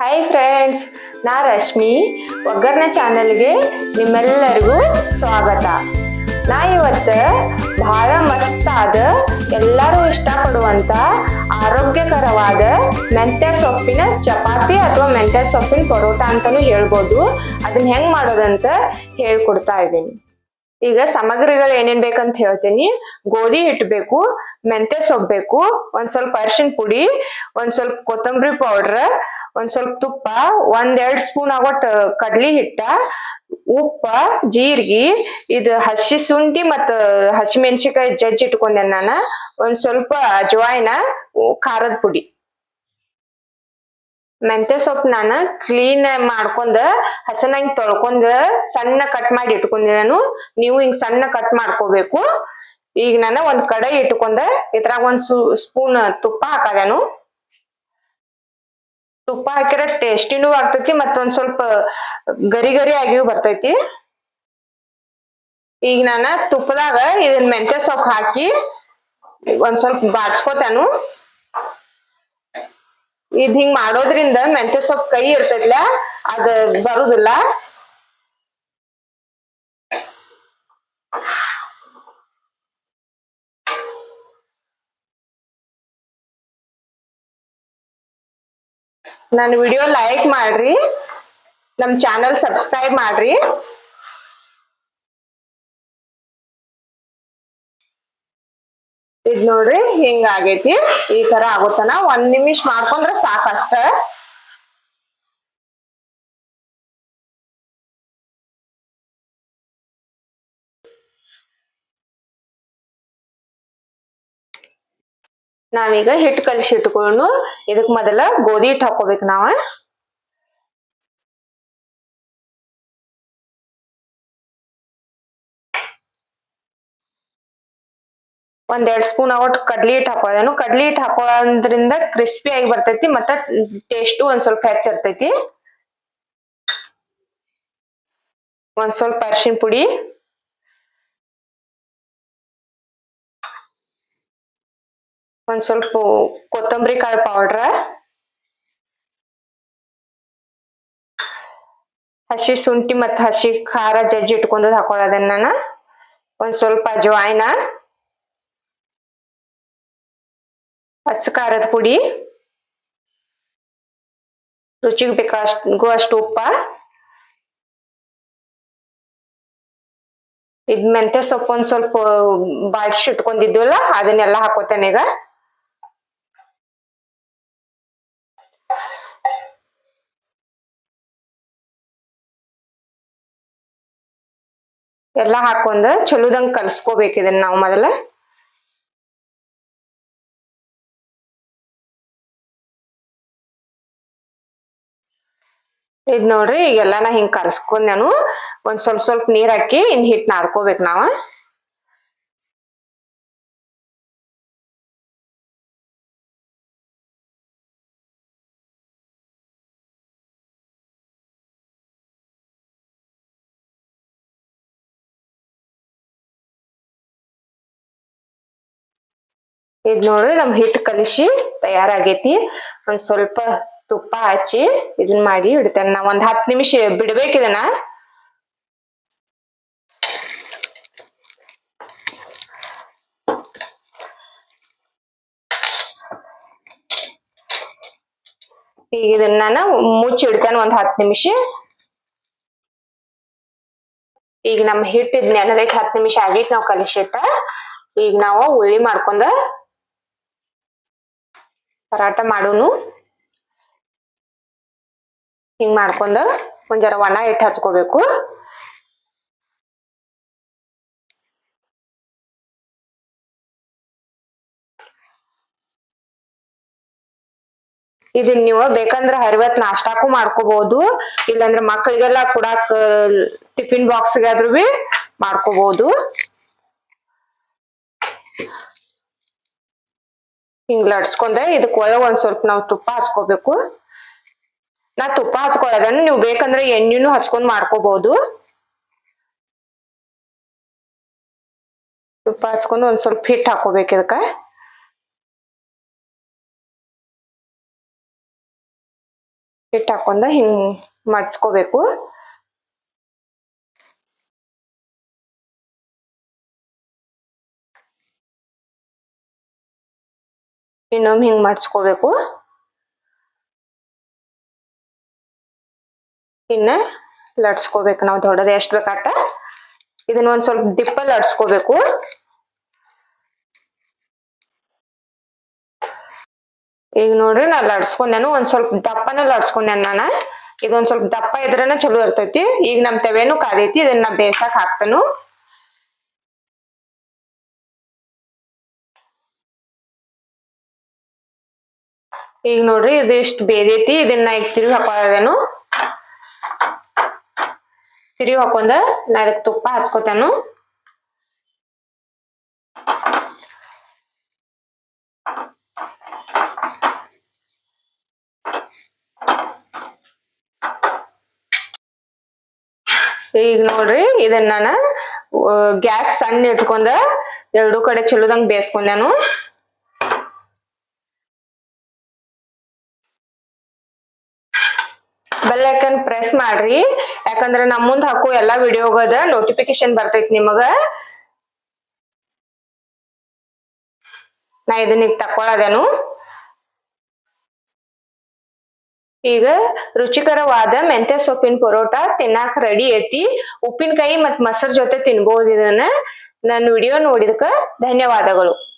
Hi friends ನಾ ರಶ್ಮಿ, ಒಗ್ಗರಣೆ ಚಾನಲ್ಗೆ ನಿಮ್ಮೆಲ್ಲರಿಗೂ ಸ್ವಾಗತ. ನಾ ಇವತ್ತು ಬಹಳ ಮಸ್ತಾದ, ಎಲ್ಲರೂ ಇಷ್ಟಪಡುವಂಥ ಆರೋಗ್ಯಕರವಾದ ಮೆಂತ್ಯ ಸೊಪ್ಪಿನ ಚಪಾತಿ ಅಥವಾ ಮೆಂತ್ಯ ಸೊಪ್ಪಿನ ಪರೋಟ ಅಂತಲೂ ಹೇಳ್ಬೋದು. ಅದನ್ನ ಹೆಂಗೆ ಮಾಡೋದಂತ ಹೇಳ್ಕೊಡ್ತಾ ಇದ್ದೀನಿ. ಈಗ ಸಾಮಗ್ರಿಗಳು ಏನೇನ್ ಬೇಕಂತ ಹೇಳ್ತೀನಿ. ಗೋಧಿ ಹಿಟ್ಟು ಬೇಕು ಮೆಂತ್ಯ ಸೊಪ್ಪು ಬೇಕು ಒಂದು ಸ್ವಲ್ಪ ಅರಿಶಿನ ಪುಡಿ, ಒಂದು ಸ್ವಲ್ಪ ಕೊತ್ತಂಬರಿ ಪೌಡ್ರ್ ಒಂದ್ ಸ್ವಲ್ಪ ತುಪ್ಪ, ಒಂದ್ ಎರಡ್ ಸ್ಪೂನ್ ಆಗೋಟ್ ಕಡ್ಲಿ ಹಿಟ್ಟ, ಉಪ್ಪ, ಜೀರ್ಗಿ, ಇದು ಹಸಿ ಶುಂಠಿ ಮತ್ತ ಹಸಿ ಮೆಣಸಿಕಾಯಿ ಜಜ್ಜಿ ಇಟ್ಕೊಂಡೆ ನಾನ. ಒಂದ್ ಸ್ವಲ್ಪ ಅಜ್ವಾಯಿನ ಖಾರದ ಪುಡಿ. ಮೆಂತ್ಯ ಸೊಪ್ಪು ನಾನ ಕ್ಲೀನ್ ಮಾಡ್ಕೊಂಡ್, ಹಸನಂಗ್ ತೊಳ್ಕೊಂಡ್ ಸಣ್ಣ ಕಟ್ ಮಾಡಿ ಇಟ್ಕೊಂಡೆ ನಾನು. ನೀವು ಹಿಂಗ್ ಸಣ್ಣ ಕಟ್ ಮಾಡ್ಕೋಬೇಕು. ಈಗ ನಾನು ಒಂದ್ ಕಡೆ ಇಟ್ಕೊಂಡ, ಇದ್ರಾಗ ಒಂದ್ ಸ್ಪೂನ್ ತುಪ್ಪ ಹಾಕದೇನು ತುಪ್ಪ ಹಾಕಿರ ಟೇಸ್ಟಿನೂ ಆಗ್ತೈತಿ ಮತ್ತೊಂದ್ ಸ್ವಲ್ಪ ಗರಿ ಗರಿ ಆಗಿಯೂ ಬರ್ತೈತಿ. ಈಗ ನಾನ ತುಪ್ಪದಾಗ ಇದನ್ ಮೆಂತ್ಯ ಸೊಪ್ಪು ಹಾಕಿ ಒಂದ್ ಸ್ವಲ್ಪ ಬಾಡ್ಸ್ಕೊತಾನು ಇದ್ ಹಿಂಗ್ ಮಾಡೋದ್ರಿಂದ ಮೆಂತ್ಯ ಸೊಪ್ಪು ಕೈ ಇರ್ತೈತಿಲ್ಲ ಅದ ಬರುದಿಲ್ಲ. ನನ್ನ ವಿಡಿಯೋ ಲೈಕ್ ಮಾಡ್ರಿ. ನಮ್ ಚಾನಲ್ ಸಬ್ಸ್ಕ್ರೈಬ್ ಮಾಡ್ರಿ. ಇದ್ ನೋಡ್ರಿ ಹಿಂಗ ಆಗೈತಿ. ಈ ತರ ಆಗುತ್ತನ. ಒಂದ್ ನಿಮಿಷ ಮಾಡ್ಕೊಂಡ್ರೆ ಸಾಕಷ್ಟ. ನಾವೀಗ ಹಿಟ್ಟು ಕಲಿಸಿ ಇಟ್ಕೊಂಡು ಇದಕ್ ಮೊದಲ ಗೋಧಿ ಹಿಟ್ಟು ಹಾಕೋಬೇಕು ನಾವ. ಒಂದೆರಡ್ ಸ್ಪೂನ್ ಅವಟ್ ಕಡ್ಲಿ ಹಿಟ್ಟು ಹಾಕೋದೇನು ಕಡ್ಲಿ ಹಿಟ್ಟು ಹಾಕೋದ್ರಿಂದ ಕ್ರಿಸ್ಪಿ ಆಗಿ ಬರ್ತೈತಿ ಮತ್ತ ಟೇಸ್ಟು ಒಂದ್ ಸ್ವಲ್ಪ ಹೆಚ್ಚ ಇರ್ತೈತಿ. ಒಂದ್ ಸ್ವಲ್ಪ ಅರಿಶಿನ ಪುಡಿ. ಒಂದ್ ಸ್ವಲ್ಪ ಕೊತ್ತಂಬರಿ ಕಾಳು ಪೌಡ್ರ ಹಸಿ ಶುಂಠಿ ಮತ್ತ ಹಸಿ ಖಾರ ಜಜ್ಜಿ ಇಟ್ಕೊಂಡು ಹಾಕೊಳ್ಳೋದನ್ನ ನಾನು. ಒಂದ್ ಸ್ವಲ್ಪ ಅಜ್ವಾಯ್ನ ಹಚ್ಚ ಖಾರದ ಪುಡಿ, ರುಚಿಗೆ ಬೇಕಾಷ್ಟು ಅಷ್ಟು ಉಪ್ಪ, ಇದ್ ಮೆಂತ್ಯ ಸೊಪ್ಪು ಒಂದ್ ಸ್ವಲ್ಪ ಬಾಳ್ಸಿ ಇಟ್ಕೊಂಡಿದ್ವಲ್ಲ, ಅದನ್ನೆಲ್ಲ ಹಾಕೋತೇನೆ ಈಗ. ಎಲ್ಲಾ ಹಾಕೊಂಡ್ ಚಲೋದಂಗ್ ಕಲ್ಸ್ಕೋಬೇಕು ಇದನ್ನ ನಾವು ಮೊದಲ. ಇದ್ ನೋಡ್ರಿ ಈಗೆಲ್ಲಾನ ಹಿಂಗ್ ಕಲ್ಸ್ಕೊಂಡ್ ನಾನು ಒಂದ್ ಸ್ವಲ್ಪ ಸ್ವಲ್ಪ ನೀರ್ ಹಾಕಿ ಇನ್ ಹಿಟ್ ನಾದ್ಕೋಬೇಕು ನಾವ. ಇದ್ ನೋಡ್ರಿ ನಮ್ ಹಿಟ್ಟು ಕಲಿಸಿ ತಯಾರಾಗೈತಿ. ಒಂದ್ ಸ್ವಲ್ಪ ತುಪ್ಪ ಹಚ್ಚಿ ಇದನ್ ಮಾಡಿ ಇಡ್ತೇನೆ. ನಾ ಒಂದ್ ಹತ್ ನಿಮಿಷ ಇದನ್ನ. ಈಗ ಇದನ್ನ ನಾನು ಮುಚ್ಚಿ ಇಡ್ತೇನೆ ಒಂದ್ ಹತ್ತು ನಿಮಿಷ. ಈಗ ನಮ್ ಹಿಟ್ಟು ಇದ್ ಹತ್ತು ಹತ್ ನಿಮಿಷ ಆಗೈತಿ ನಾವ್ ಕಲಿಸಿಟ್ಟ. ಈಗ ನಾವು ಉಳ್ಳಿ ಮಾಡ್ಕೊಂಡ ಪರಾಟ ಮಾಡೋನು. ಹಿಂಗ್ ಮಾಡ್ಕೊಂಡು ಒಂದ್ ಜರ ಒಣ ಹಿಟ್ಟು ಹಚ್ಕೋಬೇಕು. ಇದನ್ ನೀವು ಬೇಕಂದ್ರೆ ಹರಿವತ್ ನಾಷ್ಟಾಕು ಮಾಡ್ಕೋಬಹುದು ಇಲ್ಲಾಂದ್ರ ಮಕ್ಕಳಿಗೆಲ್ಲ ಕೊಡಾಕ್, ಟಿಫಿನ್ ಬಾಕ್ಸ್ ಆದ್ರೂ ಬಿ ಮಾಡ್ಕೋಬಹುದು ಹಿಂಗ್ ಲಟ್ಸ್ಕೊಂಡೆ ಇದಕ್ ಒಳಗ್ ಒಂದ್ ಸ್ವಲ್ಪ ನಾವು ತುಪ್ಪ ಹಚ್ಕೋಬೇಕು ನಾ ತುಪ್ಪ ಹಚ್ಕೊಳ್ಳೋದನ್ನ ನೀವು ಬೇಕಂದ್ರೆ ಎಣ್ಣೆನು ಹಚ್ಕೊಂಡ್ ಮಾಡ್ಕೋಬಹುದು ತುಪ್ಪ ಹಚ್ಕೊಂಡು ಒಂದ್ ಸ್ವಲ್ಪ ಹಿಟ್ಟು ಹಾಕೋಬೇಕು ಇದಕ್ಕ. ಹಿಟ್ಟು ಹಾಕೊಂಡ ಹಿಂಗ್ ಮಡ್ಚ್ಕೋಬೇಕು ಇನ್ನೊಮ್ಮೆ ಹಿಂಗ್ ಮಡ್ಚ್ಕೋಬೇಕು ಇನ್ನ ಲಟ್ಸ್ಕೋಬೇಕು, ನಾವು ದೊಡ್ಡದ ಎಷ್ಟ್ ಬೇಕಾಟ ಇದನ್ನ ಒಂದ್ ಸ್ವಲ್ಪ ದಿಪ್ಪಲ್ಲಿ ಲಟ್ಸ್ಕೋಬೇಕು. ಈಗ ನೋಡ್ರಿ, ನಾ ಲಡ್ಸ್ಕೊಂಡೇನು ಒಂದ್ ಸ್ವಲ್ಪ ದಪ್ಪನ ಲಡ್ಸ್ಕೊಂಡೇನ್ ನಾನ. ಇದೊಂದ್ ಸ್ವಲ್ಪ ದಪ್ಪ ಇದ್ರನ ಚಲೋ ಇರ್ತೈತಿ. ಈಗ ನಮ್ ತೆವೇನು ಕಾದೈತಿ ಇದನ್ನ ನಾ ಬೇಯ್ಸಾಕ್ ಹಾಕ್ತೇನು. ಈಗ ನೋಡ್ರಿ, ಇದು ಇಷ್ಟ ಬೇದೈತಿ ಇದನ್ನ ಈಗ ತಿರುಗಿ ಹಾಕೊಳ್ಳೋದೇನು ತಿರುಗಿ ಹಾಕೊಂಡ ನಾ ಇದಕ್ಕೆ ತುಪ್ಪ ಹಚ್ಕೋತೇನು. ಈಗ ನೋಡ್ರಿ, ಇದನ್ನ ನಾನು ಗ್ಯಾಸ್ ಸಣ್ಣ ಇಟ್ಕೊಂಡ ಎರಡು ಕಡೆ ಚಲೋದಂಗ್ ಬೇಯಿಸ್ಕೊಂಡೇನು. ಬೆಲ್ ಐಕನ್ ಪ್ರೆಸ್ ಮಾಡ್ರಿ. ಯಾಕಂದ್ರ ನಮ್ ಮುಂದ್ ಹಾಕು ಎಲ್ಲಾ ವಿಡಿಯೋಗದ ನೋಟಿಫಿಕೇಶನ್ ಬರ್ತೈತಿ ನಿಮಗ. ನಾ ಇದನ್ನ ಈಗ ತಕ್ಕೊಳದೇನು. ಈಗ ರುಚಿಕರವಾದ ಮೆಂತ್ಯ ಸೊಪ್ಪಿನ ಪರೋಟ ತಿನ್ನಾಕ ರೆಡಿ ಐತಿ. ಉಪ್ಪಿನಕಾಯಿ ಮತ್ ಮೊಸರ್ ಜೊತೆ ತಿನ್ಬಹುದು ಇದನ್ನ. ನನ್ನ ವಿಡಿಯೋ ನೋಡಿದಕ್ಕ ಧನ್ಯವಾದಗಳು.